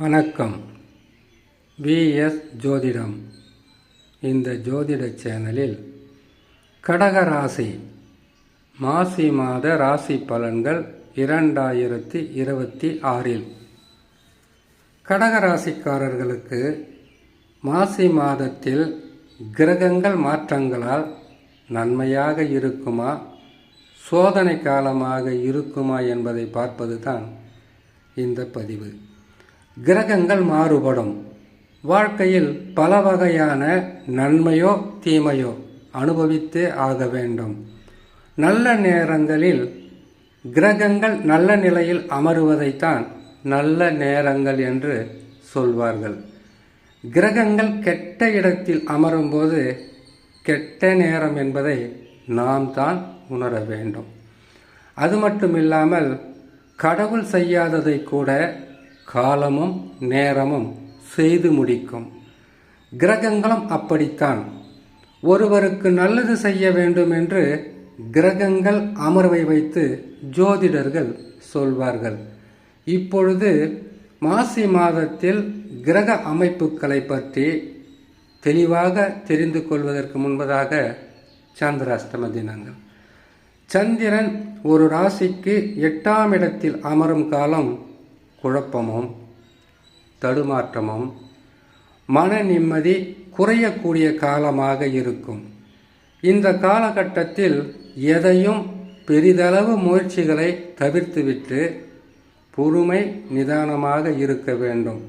வணக்கம். விஎஸ் ஜோதிடம். இந்த ஜோதிட சேனலில் கடக ராசி மாசி மாத ராசி பலன்கள் இரண்டாயிரத்தி இருபத்தி ஆறில். கடக ராசிக்காரர்களுக்கு மாசி மாதத்தில் கிரகங்கள் மாற்றங்களால் நன்மையாக இருக்குமா சோதனை காலமாக இருக்குமா என்பதை பார்ப்பது தான் இந்த பதிவு. கிரகங்கள் மாறுபடும். வாழ்க்கையில் பல வகையான நன்மையோ தீமையோ அனுபவித்தே ஆக வேண்டும். நல்ல நேரங்களில் கிரகங்கள் நல்ல நிலையில் அமருவதைத்தான் நல்ல நேரங்கள் என்று சொல்வார்கள். கிரகங்கள் கெட்ட இடத்தில் அமரும்போது கெட்ட நேரம் என்பதை நாம் தான் உணர வேண்டும். அது மட்டுமில்லாமல் கடவுள் செய்யாததை கூட காலமும் நேரமும் செய்து முடிக்கும். கிரகங்களும் அப்படித்தான். ஒருவருக்கு நல்லது செய்ய வேண்டும் என்று கிரகங்கள் அமர்வை வைத்து ஜோதிடர்கள் சொல்வார்கள். இப்பொழுது மாசி மாதத்தில் கிரக அமைப்புகளை பற்றி தெளிவாக தெரிந்து கொள்வதற்கு முன்பதாக சந்திராஷ்டம தினங்கள். சந்திரன் ஒரு ராசிக்கு எட்டாம் இடத்தில் அமரும் காலம் குழப்பமும் தடுமாற்றமும் மன நிம்மதி குறையக்கூடிய காலமாக இருக்கும். இந்த காலகட்டத்தில் எதையும் பெரிதளவு முயற்சிகளை தவிர்த்துவிட்டு பொறுமை நிதானமாக இருக்க வேண்டும்.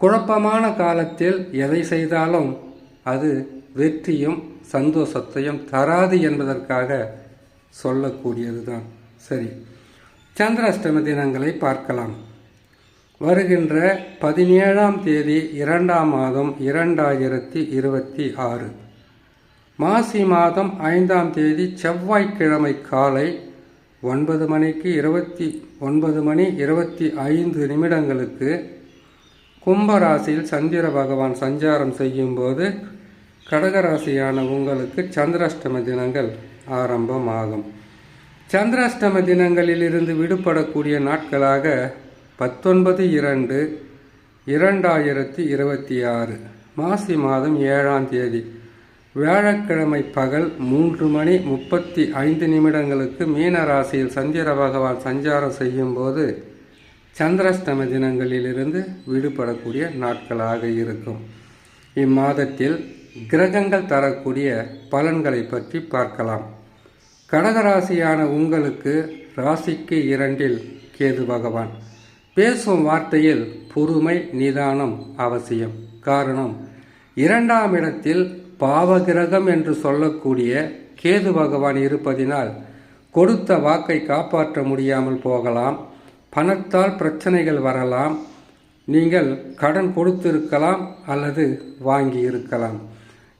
குழப்பமான காலத்தில் எதை செய்தாலும் அது வெற்றியும் சந்தோஷத்தையும் தராது என்பதற்காக சொல்லக்கூடியதுதான். சரி சந்திராஷ்டம தினங்களை பார்க்கலாம். வருகின்ற பதினேழாம் தேதி இரண்டாம் மாதம் இரண்டாயிரத்தி இருபத்தி ஆறு. மாசி மாதம் ஐந்தாம் தேதி செவ்வாய்க்கிழமை காலை ஒன்பது மணிக்கு இருபத்தி ஒன்பது மணி இருபத்தி ஐந்து நிமிடங்களுக்கு கும்பராசியில் சந்திர பகவான் சஞ்சாரம் செய்யும்போது கடகராசியான உங்களுக்கு சந்திராஷ்டம தினங்கள் ஆரம்பமாகும். சந்திராஷ்டம தினங்களிலிருந்து விடுபடக்கூடிய நாட்களாக பத்தொன்பது இரண்டு இரண்டாயிரத்தி இருபத்தி ஆறு மாசி மாதம் ஏழாம் தேதி. வியாழக்கிழமை பகல் மூன்று மணி முப்பத்தி ஐந்து நிமிடங்களுக்கு மீன ராசியில் சந்திர பகவான் சஞ்சாரம் செய்யும்போது சந்திராஷ்டம தினங்களிலிருந்து விடுபடக்கூடிய நாட்களாக இருக்கும். இம்மாதத்தில் கிரகங்கள் தரக்கூடிய பலன்களை பற்றி பார்க்கலாம். கடகராசியான உங்களுக்கு ராசிக்கு இரண்டில் கேது பகவான். பேசும் வார்த்தையில் பொறுமை நிதானம் அவசியம். காரணம் இரண்டாம் இடத்தில் பாவகிரகம் என்று சொல்லக்கூடிய கேது பகவான் இருப்பதினால் கொடுத்த வாக்கை காப்பாற்ற முடியாமல் போகலாம் பணத்தால் பிரச்சனைகள் வரலாம் நீங்கள் கடன் கொடுத்திருக்கலாம் அல்லது வாங்கி இருக்கலாம்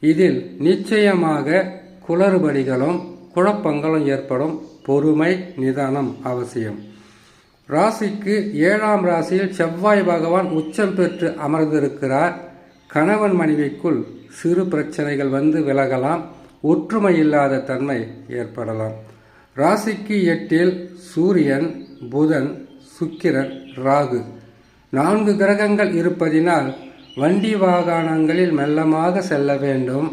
இதில் நிச்சயமாக குளறுபடிகளும் குழப்பங்களும் ஏற்படும். பொறுமை நிதானம் அவசியம். ராசிக்கு ஏழாம் ராசியில் செவ்வாய் பகவான் உச்சம் பெற்று அமர்ந்திருக்கிறார். கணவன் மனைவிக்குள் சிறு பிரச்சனைகள் வந்து விலகலாம். ஒற்றுமை இல்லாத தன்மை ஏற்படலாம். ராசிக்கு எட்டில் சூரியன் புதன் சுக்கிரன் ராகு. நான்கு கிரகங்கள் இருப்பதினால் வண்டி வாகனங்களில் மெல்லமாக செல்ல வேண்டும்.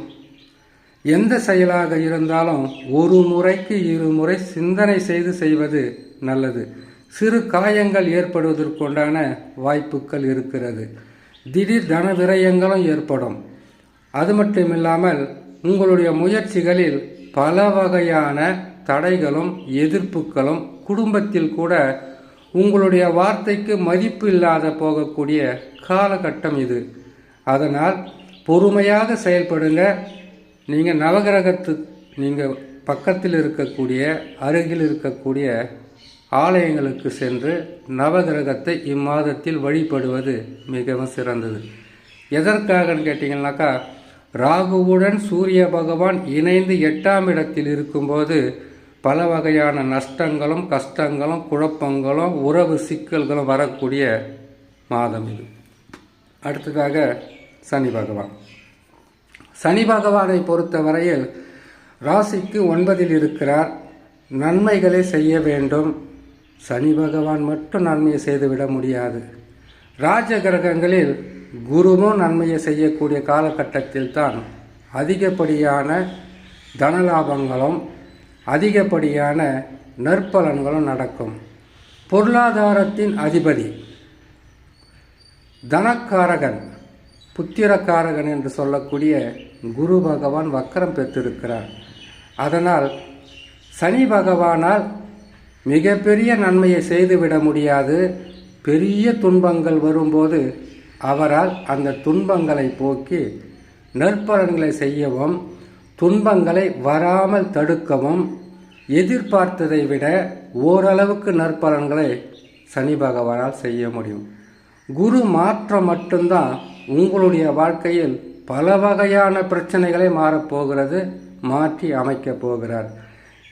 எந்த செயலாக இருந்தாலும் ஒரு முறைக்கு இருமுறை சிந்தனை செய்து செய்வது நல்லது. சிறு காயங்கள் ஏற்படுவதற்குண்டான வாய்ப்புகள் இருக்கிறது. திடீர் தன விரயங்களும் ஏற்படும். அது மட்டும் இல்லாமல் உங்களுடைய முயற்சிகளில் பல வகையான தடைகளும் எதிர்ப்புகளும் குடும்பத்தில் கூட உங்களுடைய வார்த்தைக்கு மதிப்பு இல்லாத போகக்கூடிய காலகட்டம் இது. அதனால் பொறுமையாக செயல்படுங்க. நீங்கள் நவகிரகத்து நீங்கள் பக்கத்தில் இருக்கக்கூடிய அருகில் இருக்கக்கூடிய ஆலயங்களுக்கு சென்று நவகிரகத்தை இம்மாதத்தில் வழிபடுவது மிகவும் சிறந்தது. எதற்காகன்னு கேட்டிங்கன்னாக்கா ராகுவுடன் சூரிய பகவான் இணைந்து எட்டாம் இடத்தில் இருக்கும்போது பல வகையான நஷ்டங்களும் கஷ்டங்களும் குழப்பங்களும் உறவு சிக்கல்களும் வரக்கூடிய மாதம் இது. அடுத்ததாக சனி பகவான். சனி பகவானை பொறுத்தவரையில் ராசிக்கு ஒன்பதில் இருக்கிறார். நன்மைகளை செய்ய வேண்டும். சனி பகவான் மட்டும் நன்மையை செய்துவிட முடியாது. ராஜ கிரகங்களில் குருவும் நன்மையை செய்யக்கூடிய காலகட்டத்தில் தான் அதிகப்படியான தனலாபங்களும் அதிகப்படியான நற்பலன்களும் நடக்கும். பொருளாதாரத்தின் அதிபதி தனக்காரகன் புத்திரக்காரகன் என்று சொல்லக்கூடிய குரு பகவான் வக்கரம் பெற்றிருக்கிறார். அதனால் சனி பகவானால் மிகப்பெரிய நன்மையை செய்துவிட முடியாது. பெரிய துன்பங்கள் வரும்போது அவரால் அந்த துன்பங்களை போக்கி நற்பலன்களை செய்யவும் துன்பங்களை வராமல் தடுக்கவும் எதிர்பார்த்ததை விட ஓரளவுக்கு நற்பலன்களை சனி பகவானால் செய்ய முடியும். குரு மாற்றம் மட்டும்தான் உங்களுடைய வாழ்க்கையில் பல வகையான பிரச்சனைகளை மாறப்போகிறது மாற்றி அமைக்கப் போகிறார்.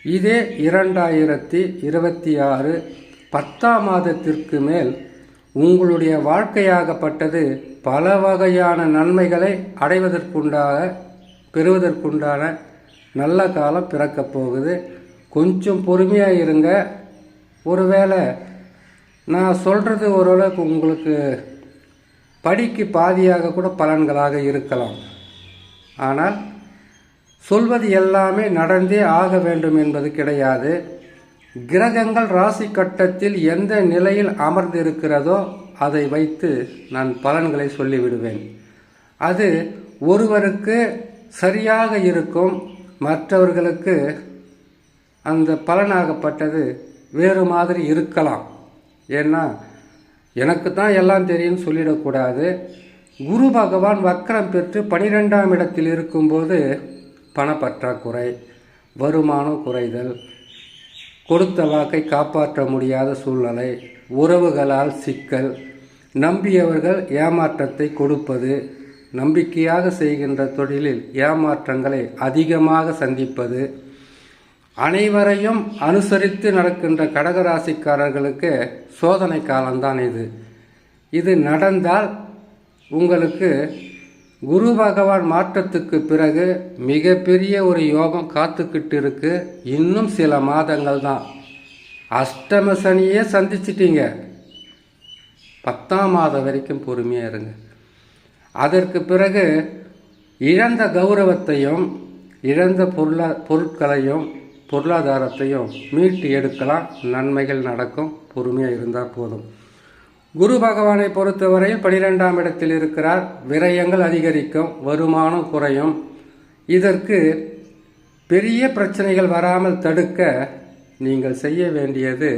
இதே இரண்டாயிரத்தி இருபத்தி ஆறு பத்தாம் மாதத்திற்கு மேல் உங்களுடைய வாழ்க்கையாகப்பட்டது பல வகையான நன்மைகளை அடைவதற்குண்டாக பெறுவதற்குண்டான நல்ல காலம் பிறக்கப் போகுது. கொஞ்சம் பொறுமையாக இருங்க. ஒருவேளை நான் சொல்கிறது ஓரளவுக்கு உங்களுக்கு படிக்கு பாதியாக கூட பலன்களாக இருக்கலாம். ஆனால் சொல்வது எல்லாமே நடந்தே ஆக வேண்டும் என்பது கிடையாது. கிரகங்கள் ராசி கட்டத்தில் எந்த நிலையில் அமர்ந்திருக்கிறதோ அதை வைத்து நான் பலன்களை சொல்லிவிடுவேன். அது ஒருவருக்கு சரியாக இருக்கும் மற்றவர்களுக்கு அந்த பலனாகப்பட்டது வேறு மாதிரி இருக்கலாம். ஏன்னா எனக்கு தான் எல்லாம் தெரியும்னு சொல்லிடக்கூடாது. குரு பகவான் வக்கரம் பெற்று பனிரெண்டாம் இடத்தில் இருக்கும்போது பணப்பற்றாக்குறை வருமானம் குறைதல் கொடுத்த வாக்கை காப்பாற்ற முடியாத சூழ்நிலை உறவுகளால் சிக்கல் நம்பியவர்கள் ஏமாற்றத்தை கொடுப்பது நம்பிக்கையாக செய்கின்ற தொழிலில் ஏமாற்றங்களை அதிகமாக சந்திப்பது அனைவரையும் அனுசரித்து நடக்கின்ற கடகராசிக்காரர்களுக்கு சோதனை காலம்தான் இது. இது நடந்தால் உங்களுக்கு குரு பகவான் மாற்றத்துக்கு பிறகு மிகப்பெரிய ஒரு யோகம் காத்துக்கிட்டு இருக்கு இன்னும் சில மாதங்கள் தான் அஷ்டம சனியே சந்திச்சிட்டீங்க. பத்தாம் மாதம் வரைக்கும் பொறுமையாக இருங்க. அதற்கு பிறகு இழந்த கௌரவத்தையும் இழந்த பொருளா பொருட்களையும் பொருளாதாரத்தையும் மீட்டு எடுக்கலாம். நன்மைகள் நடக்கும். பொறுமையாக இருந்தால் போதும். குரு பகவானை பொறுத்தவரையில் பனிரெண்டாம் இடத்தில் இருக்கிறார். விரயங்கள் அதிகரிக்கும் வருமானம் குறையும். இதற்கு பெரிய பிரச்சனைகள் வராமல் தடுக்க நீங்கள் செய்ய வேண்டியது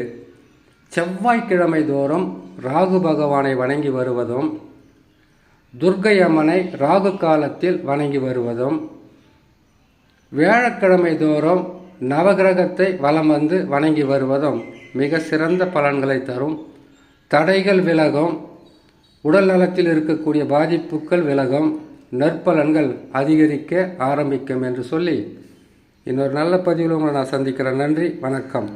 செவ்வாய்க்கிழமை தோறும் ராகு பகவானை வணங்கி வருவதும் துர்க்கை அம்மனை ராகு காலத்தில் வணங்கி வருவதும் வியாழக்கிழமை தோறும் நவகிரகத்தை வலம் வந்து வணங்கி வருவதும் மிக சிறந்த பலன்களை தரும். தடைகள் விலகும் உடல் நலத்தில் இருக்கக்கூடிய பாதிப்புகள் விலகும் நற்பலன்கள் அதிகரிக்க ஆரம்பிக்கும் என்று சொல்லி இன்னொரு நல்ல பதிவில் உங்களை நான் சந்திக்கிறேன். நன்றி வணக்கம்.